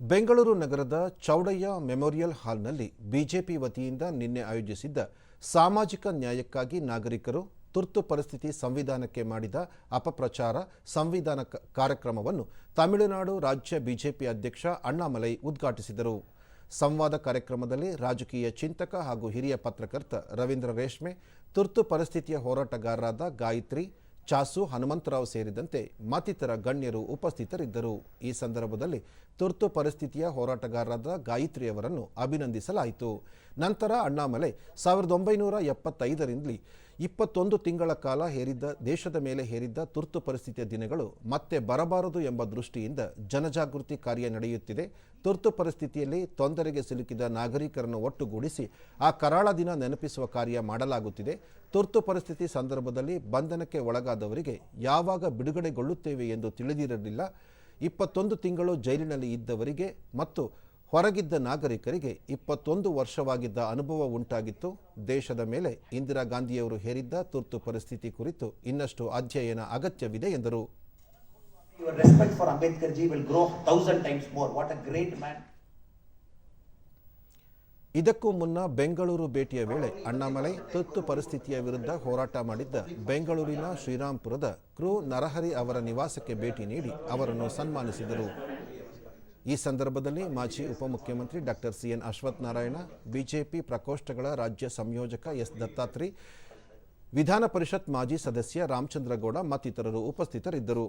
ಬೆಂಗಳೂರು ನಗರದ ಚೌಡಯ್ಯ ಮೆಮೋರಿಯಲ್ ಹಾಲ್ನಲ್ಲಿ ಬಿಜೆಪಿ ವತಿಯಿಂದ ನಿನ್ನೆ ಆಯೋಜಿಸಿದ್ದ ಸಾಮಾಜಿಕ ನ್ಯಾಯಕ್ಕಾಗಿ ನಾಗರಿಕರು ತುರ್ತು ಪರಿಸ್ಥಿತಿ ಸಂವಿಧಾನಕ್ಕೆ ಮಾಡಿದ ಅಪಪ್ರಚಾರ ಸಂವಿಧಾನ ಕಾರ್ಯಕ್ರಮವನ್ನು ತಮಿಳುನಾಡು ರಾಜ್ಯ ಬಿಜೆಪಿ ಅಧ್ಯಕ್ಷ ಅಣ್ಣಾಮಲೈ ಉದ್ಘಾಟಿಸಿದರು. ಸಂವಾದ ಕಾರ್ಯಕ್ರಮದಲ್ಲಿ ರಾಜಕೀಯ ಚಿಂತಕ ಹಾಗೂ ಹಿರಿಯ ಪತ್ರಕರ್ತ ರವೀಂದ್ರ ರೇಷ್ಮೆ, ತುರ್ತು ಪರಿಸ್ಥಿತಿಯ ಹೋರಾಟಗಾರರಾದ ಗಾಯತ್ರಿ ಚಾಸು, ಹನುಮಂತರಾವ್ ಸೇರಿದಂತೆ ಮತ್ತಿತರ ಗಣ್ಯರು ಉಪಸ್ಥಿತರಿದ್ದರು. ಈ ಸಂದರ್ಭದಲ್ಲಿ ತುರ್ತು ಪರಿಸ್ಥಿತಿಯ ಹೋರಾಟಗಾರರಾದ ಗಾಯತ್ರಿಯವರನ್ನು ಅಭಿನಂದಿಸಲಾಯಿತು. ನಂತರ ಅಣ್ಣಾಮಲೆ ಸಾವಿರದ ಒಂಬೈನೂರ ಎಪ್ಪತ್ತೈದರಲ್ಲಿ ಇಪ್ಪತ್ತೊಂದು ತಿಂಗಳ ಕಾಲ ಹೇರಿದ್ದ, ದೇಶದ ಮೇಲೆ ಹೇರಿದ್ದ ತುರ್ತು ಪರಿಸ್ಥಿತಿಯ ದಿನಗಳು ಮತ್ತೆ ಬರಬಾರದು ಎಂಬ ದೃಷ್ಟಿಯಿಂದ ಜನಜಾಗೃತಿ ಕಾರ್ಯ ನಡೆಯುತ್ತಿದೆ. ತುರ್ತು ಪರಿಸ್ಥಿತಿಯಲ್ಲಿ ತೊಂದರೆಗೆ ಸಿಲುಕಿದ ನಾಗರಿಕರನ್ನು ಒಟ್ಟುಗೂಡಿಸಿ ಆ ಕರಾಳ ದಿನ ನೆನಪಿಸುವ ಕಾರ್ಯ ಮಾಡಲಾಗುತ್ತಿದೆ. ತುರ್ತು ಪರಿಸ್ಥಿತಿ ಸಂದರ್ಭದಲ್ಲಿ ಬಂಧನಕ್ಕೆ ಒಳಗಾದವರಿಗೆ ಯಾವಾಗ ಬಿಡುಗಡೆಗೊಳ್ಳುತ್ತೇವೆ ಎಂದು ತಿಳಿದಿರಲಿಲ್ಲ. ಇಪ್ಪತ್ತೊಂದು ತಿಂಗಳು ಜೈಲಿನಲ್ಲಿ ಇದ್ದವರಿಗೆ ಮತ್ತು ಹೊರಗಿದ್ದ ನಾಗರಿಕರಿಗೆ ಇಪ್ಪತ್ತೊಂದು ವರ್ಷವಾಗಿದ್ದ ಅನುಭವ ಉಂಟಾಗಿತ್ತು. ದೇಶದ ಮೇಲೆ ಇಂದಿರಾ ಗಾಂಧಿಯವರು ಹೇರಿದ್ದ ತುರ್ತು ಪರಿಸ್ಥಿತಿ ಕುರಿತು ಇನ್ನಷ್ಟು ಅಧ್ಯಯನ ಅಗತ್ಯವಿದೆ ಎಂದರು. ಇದಕ್ಕೂ ಮುನ್ನ ಬೆಂಗಳೂರು ಭೇಟಿಯ ವೇಳೆ ಅಣ್ಣಾಮಲೈ ತುರ್ತು ಪರಿಸ್ಥಿತಿಯ ವಿರುದ್ಧ ಹೋರಾಟ ಮಾಡಿದ್ದ ಬೆಂಗಳೂರಿನ ಶ್ರೀರಾಂಪುರದ ಕ್ರೂ ನರಹರಿ ಅವರ ನಿವಾಸಕ್ಕೆ ಭೇಟಿ ನೀಡಿ ಅವರನ್ನು ಸನ್ಮಾನಿಸಿದರು. ಈ ಸಂದರ್ಭದಲ್ಲಿ ಮಾಜಿ ಉಪಮುಖ್ಯಮಂತ್ರಿ doctor CN Ashwath Narayana BJP ಪ್ರಕೋಷ್ಠಗಳ ರಾಜ್ಯ ಸಂಯೋಜಕ ಎಸ್ ದತ್ತಾತ್ರಿ ವಿಧಾನ ಪರಿಷತ್ ಮಾಜಿ ಸದಸ್ಯ ರಾಮಚಂದ್ರಗೌಡ ಮತ್ತಿತರರು ಉಪಸ್ಥಿತರಿದ್ದರು.